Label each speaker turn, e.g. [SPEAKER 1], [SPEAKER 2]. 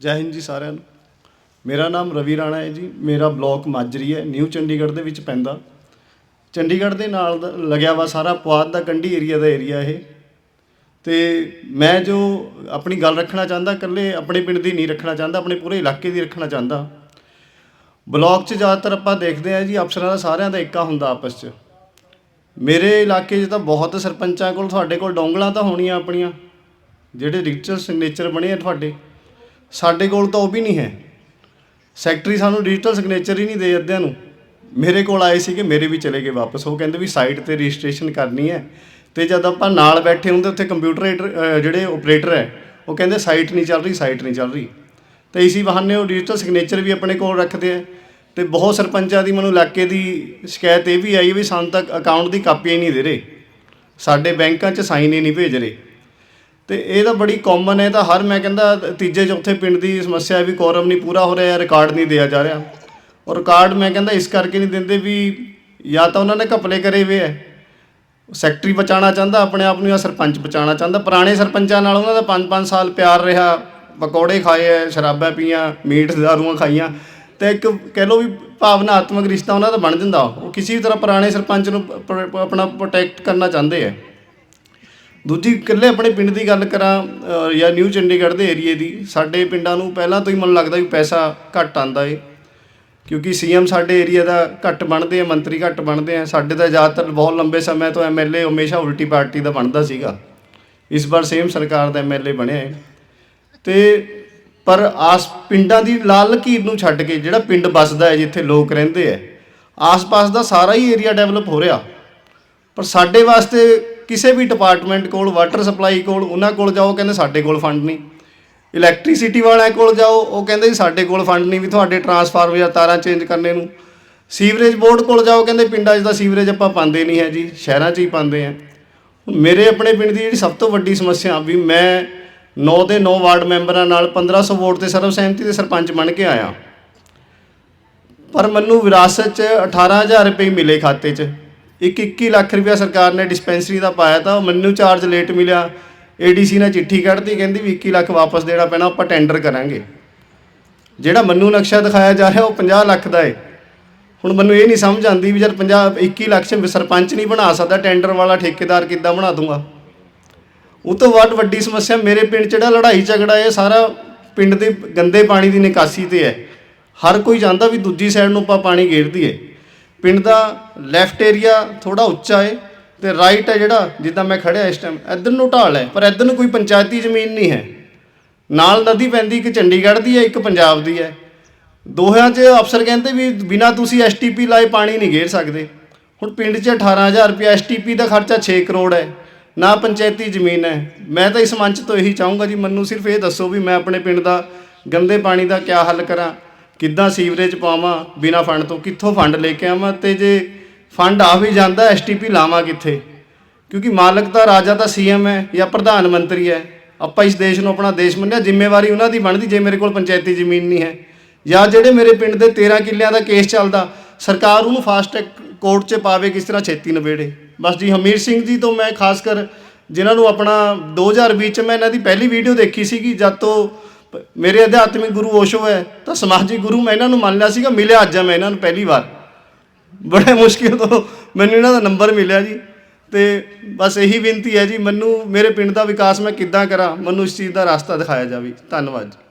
[SPEAKER 1] ਜੈ ਹਿੰਦ ਜੀ ਸਾਰਿਆਂ ਨੂੰ। ਮੇਰਾ ਨਾਮ ਰਵੀ ਰਾਣਾ ਹੈ ਜੀ। ਮੇਰਾ ਬਲਾਕ ਮਾਜਰੀ ਹੈ। ਨਿਊ ਚੰਡੀਗੜ੍ਹ ਦੇ ਵਿੱਚ ਪੈਂਦਾ। ਚੰਡੀਗੜ੍ਹ ਦੇ ਨਾਲ ਦਾ ਲੱਗਿਆ ਵਾ ਸਾਰਾ ਪੁਆਧ ਦਾ ਕੰਢੀ ਏਰੀਆ ਦਾ ਏਰੀਆ ਇਹ। ਤੇ ਮੈਂ ਜੋ ਆਪਣੀ ਗੱਲ ਰੱਖਣਾ ਚਾਹੁੰਦਾ, ਇਕੱਲੇ ਆਪਣੇ ਪਿੰਡ ਦੀ ਨਹੀਂ ਰੱਖਣਾ ਚਾਹੁੰਦਾ, ਆਪਣੇ ਪੂਰੇ ਇਲਾਕੇ ਦੀ ਰੱਖਣਾ ਚਾਹੁੰਦਾ। ਬਲਾਕ 'ਚ ਜ਼ਿਆਦਾਤਰ ਆਪਾਂ ਦੇਖਦੇ ਆ ਜੀ, ਅਫਸਰਾਂ ਦਾ ਸਾਰਿਆਂ ਦਾ ਏਕਾ ਹੁੰਦਾ ਆਪਸ 'ਚ। ਮੇਰੇ ਇਲਾਕੇ 'ਚ ਤਾਂ ਬਹੁਤ ਸਰਪੰਚਾਂ ਕੋਲ, ਤੁਹਾਡੇ ਕੋਲ ਡੋਂਗਲਾਂ ਤਾਂ ਹੋਣੀਆਂ ਆਪਣੀਆਂ। ਜਿਹੜੇ ਡਿਜੀਟਲ ਸਿਗਨੇਚਰ ਬਣੇ ਆ ਤੁਹਾਡੇ। ਸਾਡੇ ਕੋਲ ਤਾਂ ਉਹ ਵੀ ਨਹੀਂ ਹੈ। ਸੈਕਟਰੀ ਸਾਨੂੰ ਡਿਜੀਟਲ ਸਿਗਨੇਚਰ ਹੀ ਨਹੀਂ ਦੇ ਅੱਧਿਆਂ ਨੂੰ। ਮੇਰੇ ਕੋਲ ਆਏ ਸੀਗੇ, ਮੇਰੇ ਵੀ ਚਲੇ ਗਏ ਵਾਪਸ। ਉਹ ਕਹਿੰਦੇ ਵੀ ਸਾਈਟ ਤੇ ਰਜਿਸਟ੍ਰੇਸ਼ਨ ਕਰਨੀ ਹੈ। ਤੇ ਜਦ ਆਪਾਂ ਨਾਲ ਬੈਠੇ ਹੁੰਦੇ, ਉੱਥੇ ਕੰਪਿਊਟਰ ਜਿਹੜੇ ਆਪਰੇਟਰ ਹੈ, ਉਹ ਕਹਿੰਦੇ ਸਾਈਟ ਨਹੀਂ ਚੱਲ ਰਹੀ ਸਾਈਟ ਨਹੀਂ ਚੱਲ ਰਹੀ। ਤੇ ਇਸੀ ਬਹਾਨੇ ਉਹ ਡਿਜੀਟਲ ਸਿਗਨੇਚਰ ਵੀ ਆਪਣੇ ਕੋਲ ਰੱਖਦੇ ਆ ਤੇ ਬਹੁਤ ਸਰਪੰਚਾਂ ਦੀ ਮੈਨੂੰ ਇਲਾਕੇ ਦੀ ਸ਼ਿਕਾਇਤ ਇਹ ਵੀ ਆਈ ਵੀ ਸਾਨੂੰ ਤੱਕ ਅਕਾਊਂਟ ਦੀ ਕਾਪੀਆਂ ਹੀ ਨਹੀਂ ਦੇ ਰਹੇ। ਸਾਡੇ ਬੈਂਕਾਂ 'ਚ ਸਾਈਨ ਹੀ ਨਹੀਂ ਭੇਜ ਰਹੇ। ਤੇ ਇਹ ਤਾਂ ਬੜੀ ਕਾਮਨ ਹੈ ਤਾਂ ਹਰ ਮੈਂ ਕਹਿੰਦਾ ਤੀਜੇ ਚੌਥੇ ਪਿੰਡ ਦੀ ਸਮੱਸਿਆ ਵੀ ਕੋਰਮ ਨਹੀਂ ਪੂਰਾ ਹੋ ਰਿਹਾ ਰਿਕਾਰਡ ਨਹੀਂ ਦਿਆ ਜਾ ਰਿਹਾ। ਔਰ ਰਿਕਾਰਡ ਮੈਂ ਕਹਿੰਦਾ ਇਸ ਕਰਕੇ ਨਹੀਂ ਦਿੰਦੇ ਵੀ ਜਾਂ ਤਾਂ ਉਹਨਾਂ ਨੇ ਘਪਲੇ ਕਰੇ ਹੋਏ ਹੈ। ਸੈਕਟਰੀ ਬਚਾਉਣਾ ਚਾਹੁੰਦਾ, ਆਪਣੇ ਆਪ ਨੂੰ ਜਾਂ ਸਰਪੰਚ ਬਚਾਉਣਾ ਚਾਹੁੰਦਾ। ਪੁਰਾਣੇ ਸਰਪੰਚਾਂ ਨਾਲ ਉਹਨਾਂ ਦਾ 5-5 ਸਾਲ ਪਿਆਰ ਰਿਹਾ, ਪਕੌੜੇ ਖਾਏ ਐ ਸ਼ਰਾਬਾਂ ਪੀਆਂ, ਮੀਟ, ਦਾਰੂਆਂ ਖਾਈਆਂ। ਤੇ ਇੱਕ ਕਹਿ ਲਓ ਵੀ ਭਾਵਨਾਤਮਕ ਰਿਸ਼ਤਾ ਉਹਨਾਂ ਦਾ ਬਣ ਜਾਂਦਾ। ਉਹ ਕਿਸੇ ਵੀ ਤਰ੍ਹਾਂ ਪੁਰਾਣੇ ਸਰਪੰਚ ਨੂੰ ਆਪਣਾ ਪ੍ਰੋਟੈਕਟ ਕਰਨਾ ਚਾਹੁੰਦੇ ਆ ਦੂਜੀ ਇਕੱਲੇ ਆਪਣੇ ਪਿੰਡ ਦੀ ਗੱਲ ਕਰਾਂ ਜਾਂ ਨਿਊ ਚੰਡੀਗੜ੍ਹ ਦੇ ਏਰੀਏ ਦੀ, ਸਾਡੇ ਪਿੰਡਾਂ ਨੂੰ ਪਹਿਲਾਂ ਤੋਂ ਹੀ ਮੈਨੂੰ ਲੱਗਦਾ ਵੀ ਪੈਸਾ ਘੱਟ ਆਂਦਾ ਏ। ਕਿਉਂਕਿ ਸੀਐਮ ਸਾਡੇ ਏਰੀਆ ਦਾ ਘੱਟ ਬਣਦੇ ਆ, ਮੰਤਰੀ ਘੱਟ ਬਣਦੇ ਆ, ਸਾਡੇ ਤਾਂ ਜ਼ਿਆਦਾਤਰ ਬਹੁਤ ਲੰਬੇ ਸਮੇਂ ਤੋਂ ਐਮਐਲਏ ਹਮੇਸ਼ਾ ਉਲਟੀ ਪਾਰਟੀ ਦਾ ਬਣਦਾ ਸੀਗਾ। ਇਸ ਵਾਰ ਸੇਮ ਸਰਕਾਰ ਦਾ ਐਮਐਲਏ ਬਣਿਆ ਹੈ ਤੇ ਪਰ ਆਸ, ਪਿੰਡਾਂ ਦੀ ਲਾਲ ਲਕੀਰ ਨੂੰ ਛੱਡ ਕੇ ਜਿਹੜਾ ਪਿੰਡ ਵੱਸਦਾ ਹੈ ਜਿੱਥੇ ਲੋਕ ਰਹਿੰਦੇ ਆ, ਆਸ-ਪਾਸ ਦਾ ਸਾਰਾ ਹੀ ਏਰੀਆ ਡਿਵੈਲਪ ਹੋ ਰਿਹਾ। ਪਰ ਸਾਡੇ ਵਾਸਤੇ ਕਿਸੇ ਵੀ ਡਿਪਾਰਟਮੈਂਟ ਕੋਲ ਵਾਟਰ ਸਪਲਾਈ ਕੋਲ, ਉਹਨਾਂ ਕੋਲ ਜਾਓ ਕਹਿੰਦੇ ਸਾਡੇ ਕੋਲ ਫੰਡ ਨਹੀਂ। ਇਲੈਕਟ੍ਰਿਸਿਟੀ ਵਾਲਿਆਂ ਕੋਲ ਜਾਓ, ਉਹ ਕਹਿੰਦੇ ਸਾਡੇ ਕੋਲ ਫੰਡ ਨਹੀਂ ਵੀ ਤੁਹਾਡੇ ਟਰਾਂਸਫਾਰਮਰ ਜਾਂ ਤਾਰਾਂ ਚੇਂਜ ਕਰਨੇ ਨੂੰ। ਸੀਵਰੇਜ ਬੋਰਡ ਕੋਲ ਜਾਓ, ਕਹਿੰਦੇ ਪਿੰਡਾਂ 'ਚ ਤਾਂ ਸੀਵਰੇਜ ਆਪਾਂ ਪਾਉਂਦੇ ਨਹੀਂ ਹੈ ਜੀ, ਸ਼ਹਿਰਾਂ 'ਚ ਹੀ ਪਾਉਂਦੇ ਆ ਮੇਰੇ ਆਪਣੇ ਪਿੰਡ ਦੀ ਜਿਹੜੀ ਸਭ ਤੋਂ ਵੱਡੀ ਸਮੱਸਿਆ ਵੀ ਮੈਂ 9 ਦੇ 9 ਵਾਰਡ ਮੈਂਬਰਾਂ ਨਾਲ 1500 ਵੋਟ ਤੇ ਸਰਬਸਹਿਮਤੀ ਦੇ ਸਰਪੰਚ ਬਣ ਕੇ ਆਇਆ। ਪਰ ਮੈਨੂੰ ਵਿਰਾਸਤ 'ਚ 18000 ਰੁਪਏ ਮਿਲੇ ਖਾਤੇ 'ਚ। ਇੱਕ 21 ਲੱਖ ਰੁਪਇਆ ਸਰਕਾਰ ਨੇ ਡਿਸਪੈਂਸਰੀ ਦਾ ਪਾਇਆ ਤਾਂ ਮੈਨੂੰ ਚਾਰਜ ਲੇਟ ਮਿਲਿਆ। ਏਡੀਸੀ ਨੇ ਚਿੱਠੀ ਕੱਢਤੀ, ਕਹਿੰਦੀ ਵੀ 21 ਲੱਖ ਵਾਪਸ ਦੇਣਾ ਪੈਣਾ, ਆਪਾਂ ਟੈਂਡਰ ਕਰਾਂਗੇ। ਜਿਹੜਾ ਮੈਨੂੰ ਨਕਸ਼ਾ ਦਿਖਾਇਆ ਜਾ ਰਿਹਾ, ਉਹ 50 ਲੱਖ ਦਾ ਏ। ਹੁਣ ਮੈਨੂੰ ਇਹ ਨਹੀਂ ਸਮਝ ਆਉਂਦੀ ਵੀ ਜਦ 50 21 ਲੱਖ 'ਚ ਸਰਪੰਚ ਨਹੀਂ ਬਣਾ ਸਕਦਾ ਟੈਂਡਰ ਵਾਲਾ ਠੇਕੇਦਾਰ ਕਿੱਦਾਂ ਬਣਾ ਦੂੰਗਾ। ਉਹ ਤੋਂ ਵੱਧ ਵੱਡੀ ਸਮੱਸਿਆ ਮੇਰੇ ਪਿੰਡ 'ਚ ਜਿਹੜਾ ਲੜਾਈ ਝਗੜਾ, ਇਹ ਸਾਰਾ ਪਿੰਡ ਦੇ ਗੰਦੇ ਪਾਣੀ ਦੀ ਨਿਕਾਸੀ ਤੇ ਹੈ। ਹਰ ਕੋਈ ਚਾਹੁੰਦਾ ਵੀ ਦੂਜੀ ਸਾਈਡ ਨੂੰ ਆਪਾਂ ਪਾਣੀ ਗੇਰ ਦਈਏ ਪਿੰਡ ਦਾ ਲੈਫਟ ਏਰੀਆ ਥੋੜਾ ਉੱਚਾ ਹੈ ਤੇ ਰਾਈਟ ਹੈ ਜਿਹੜਾ ਜਿੱਦਾਂ ਮੈਂ ਖੜਿਆ ਇਸ ਟਾਈਮ ਇੱਧਰ ਨੂੰ ਢਾਲ ਹੈ, ਪਰ ਇੱਧਰ ਨੂੰ ਕੋਈ ਪੰਚਾਇਤੀ ਜ਼ਮੀਨ ਨਹੀਂ ਹੈ। ਨਾਲ ਨਦੀ ਪੈਂਦੀ, ਇੱਕ ਚੰਡੀਗੜ੍ਹ ਦੀ ਹੈ, ਇੱਕ ਪੰਜਾਬ ਦੀ ਹੈ। ਦੋਹਾਂ 'ਚ ਅਫਸਰ ਕਹਿੰਦੇ ਵੀ ਬਿਨਾ ਤੁਸੀਂ ਐਸਟੀਪੀ ਲਾਏ ਪਾਣੀ ਨਹੀਂ ਘੇਰ ਸਕਦੇ। ਹੁਣ ਪਿੰਡ 'ਚ 18000 ਰੁਪਏ ਐਸਟੀਪੀ ਦਾ ਖਰਚਾ 6 ਕਰੋੜ ਹੈ, ਨਾ ਪੰਚਾਇਤੀ ਜ਼ਮੀਨ ਹੈ। ਮੈਂ ਤਾਂ ਇਸ ਮੰਚ ਤੋਂ ਇਹੀ ਚਾਹੂੰਗਾ ਜੀ, ਮੈਨੂੰ ਸਿਰਫ ਇਹ ਦੱਸੋ ਵੀ ਮੈਂ ਆਪਣੇ ਪਿੰਡ ਦਾ ਗੰਦੇ ਪਾਣੀ ਦਾ ਕਿਆ ਹੱਲ ਕਰਾਂ। ਕਿੱਦਾਂ ਸੀਵਰੇਜ ਪਾਵਾਂ ਬਿਨਾ ਫੰਡ ਤੋਂ? ਕਿੱਥੋਂ ਫੰਡ ਲੈ ਕੇ ਆਵਾਂ? ਤੇ ਜੇ ਫੰਡ ਆ ਵੀ ਜਾਂਦਾ ਐਸਟੀਪੀ ਲਾਵਾਂ ਕਿੱਥੇ? ਕਿਉਂਕਿ ਮਾਲਕ ਤਾਂ ਰਾਜਾ ਤਾਂ ਸੀਐਮ ਹੈ ਜਾਂ ਪ੍ਰਧਾਨ ਮੰਤਰੀ ਹੈ। ਆਪਾਂ ਇਸ ਦੇਸ਼ ਨੂੰ ਆਪਣਾ ਦੇਸ਼ ਮੰਨਿਆ, ਜ਼ਿੰਮੇਵਾਰੀ ਉਹਨਾਂ ਦੀ ਬਣਦੀ ਜੇ ਮੇਰੇ ਕੋਲ ਪੰਚਾਇਤੀ ਜ਼ਮੀਨ ਨਹੀਂ ਹੈ। ਜਾਂ ਜਿਹੜੇ ਮੇਰੇ ਪਿੰਡ ਦੇ 13 ਕਿੱਲਿਆਂ ਦਾ ਕੇਸ ਚੱਲਦਾ, ਸਰਕਾਰ ਉਹਨੂੰ ਫਾਸਟ ਟਰੈਕ ਕੋਰਟ 'ਚ ਪਾਵੇ ਕਿਸ ਤਰ੍ਹਾਂ ਛੇਤੀ ਨਿਬੇੜੇ? ਬਸ ਜੀ, ਹਮੀਰ ਸਿੰਘ ਜੀ ਤੋਂ ਮੈਂ ਖਾਸ ਕਰ, ਜਿਨ੍ਹਾਂ ਨੂੰ ਆਪਣਾ 2020 ਚ ਮੈਂ ਇਹਨਾਂ ਦੀ ਪਹਿਲੀ ਵੀਡੀਓ ਦੇਖੀ ਸੀਗੀ, ਜਦ ਤੋਂ ਮੇਰੇ ਅਧਿਆਤਮਿਕ ਗੁਰੂ ਓਸ਼ੋ ਹੈ, ਤਾਂ ਸਮਾਜਿਕ ਗੁਰੂ ਮੈਂ ਇਹਨਾਂ ਨੂੰ ਮੰਨ ਲਿਆ ਸੀਗਾ, ਮਿਲਿਆ ਅੱਜ ਆ ਮੈਂ ਇਹਨਾਂ ਨੂੰ ਪਹਿਲੀ ਵਾਰ। ਬੜੇ ਮੁਸ਼ਕਿਲ ਤੋਂ ਮੈਨੂੰ ਇਹਨਾਂ ਦਾ ਨੰਬਰ ਮਿਲਿਆ ਜੀ। ਤੇ ਬਸ ਇਹੀ ਬੇਨਤੀ ਹੈ ਜੀ, ਮੈਨੂੰ ਮੇਰੇ ਪਿੰਡ ਦਾ ਵਿਕਾਸ ਮੈਂ ਕਿੱਦਾਂ ਕਰਾਂ, ਮੈਨੂੰ ਇਸ ਚੀਜ਼ ਦਾ ਰਸਤਾ ਦਿਖਾਇਆ ਜਾਵੇ। ਧੰਨਵਾਦ ਜੀ।